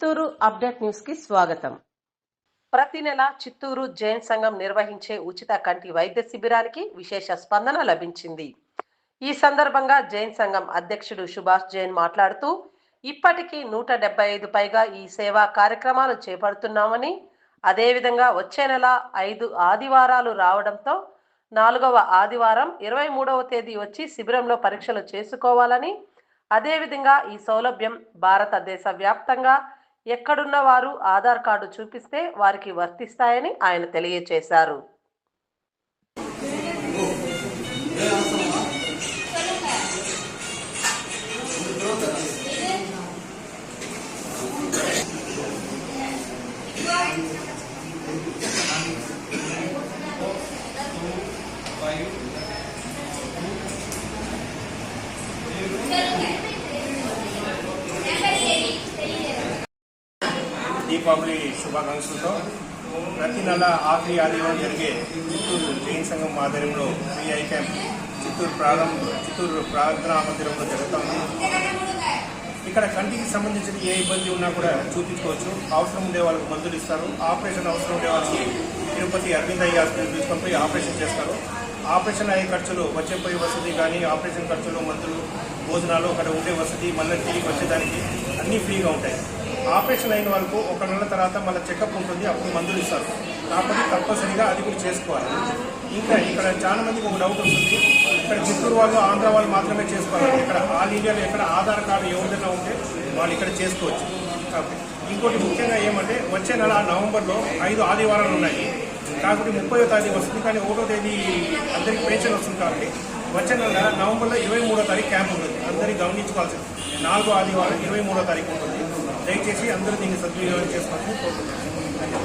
Chittoor update న్యూస్కి స్వాగతం. ప్రతి నెల చిత్తూరు జైన్ సంఘం నిర్వహించే ఉచిత కంటి వైద్య శిబిరానికి విశేష స్పందన లభించింది. ఈ సందర్భంగా జైన్ సంఘం అధ్యక్షుడు సుభాష్ జైన్ మాట్లాడుతూ ఇప్పటికీ నూట డెబ్బై ఐదు పైగా ఈ సేవా కార్యక్రమాలు చేపడుతున్నామని అదేవిధంగా వచ్చే నెల ఐదు ఆదివారాలు రావడంతో నాలుగవ ఆదివారం ఇరవై మూడవ తేదీ వచ్చి శిబిరంలో పరీక్షలు చేసుకోవాలని అదేవిధంగా ఈ సౌలభ్యం భారతదేశ వ్యాప్తంగా ఎక్కడున్న వారు ఆధార్ కార్డు చూపిస్తే వారికి వర్తిస్తాయని ఆయన తెలియజేశారు దీపావళి శుభాకాంక్షలతో ప్రతి నెల ఆఖరి ఆదివారం జరిగే చిత్తూరు జైన్ సంఘం ఆధ్వర్యంలో ఫ్రీ ఐ క్యాంప్ చిత్తూరు ప్రారంభ చిత్తూరు ప్రార్థనా మందిరంలో జరుగుతుంది. ఇక్కడ కంటికి సంబంధించిన ఏ ఇబ్బంది ఉన్నా కూడా చూపించుకోవచ్చు. అవసరం ఉండే వాళ్ళకి మందులు ఇస్తారు. ఆపరేషన్ అవసరం ఉండే వాళ్ళకి తిరుపతి అరవింద్ అయ్యి హాస్పిటల్ తీసుకొని పోయి ఆపరేషన్ చేస్తారు. ఆపరేషన్ అయ్యే ఖర్చులు వచ్చేపోయే వసతి కానీ ఆపరేషన్ ఖర్చులు మందులు భోజనాలు అక్కడ ఉండే వసతి మళ్ళీ తిరిగి వచ్చేదానికి అన్నీ ఫ్రీగా ఉంటాయి. ఆపరేషన్ అయిన వరకు ఒక నెల తర్వాత మళ్ళీ చెకప్ ఉంటుంది అప్పుడు మందులు ఇస్తారు. కాబట్టి తప్పనిసరిగా అది కూడా చేసుకోవాలి. ఇంకా ఇక్కడ చాలా మందికి ఒక డౌట్ వస్తుంది. ఇక్కడ చిత్తూరు వాళ్ళు ఆంధ్ర వాళ్ళు మాత్రమే చేసుకోవాలి. ఇక్కడ ఆల్ ఇండియాలో ఎక్కడ ఆధార్ కార్డు ఎవరిదైనా ఉంటే వాళ్ళు ఇక్కడ చేసుకోవచ్చు. కాబట్టి ఇంకోటి ముఖ్యంగా ఏమంటే వచ్చే నెల నవంబర్లో ఐదు ఆదివారాలు ఉన్నాయి. కాబట్టి ముప్పై తారీఖు వస్తుంది కానీ ఒకటో తేదీ అందరికి పెన్షన్ వస్తుంది కాబట్టి వచ్చే నెల నవంబర్లో ఇరవై మూడో తారీఖు క్యాంప్ ఉంటుంది. అందరికీ గమనించుకోవాల్సింది. నాలుగో ఆదివారం ఇరవై మూడో తారీఖు ఉంటుంది. దయచేసి అందరూ దీన్ని సద్వినియోగం చేసుకోవాలని కోరుకుంటున్నాను.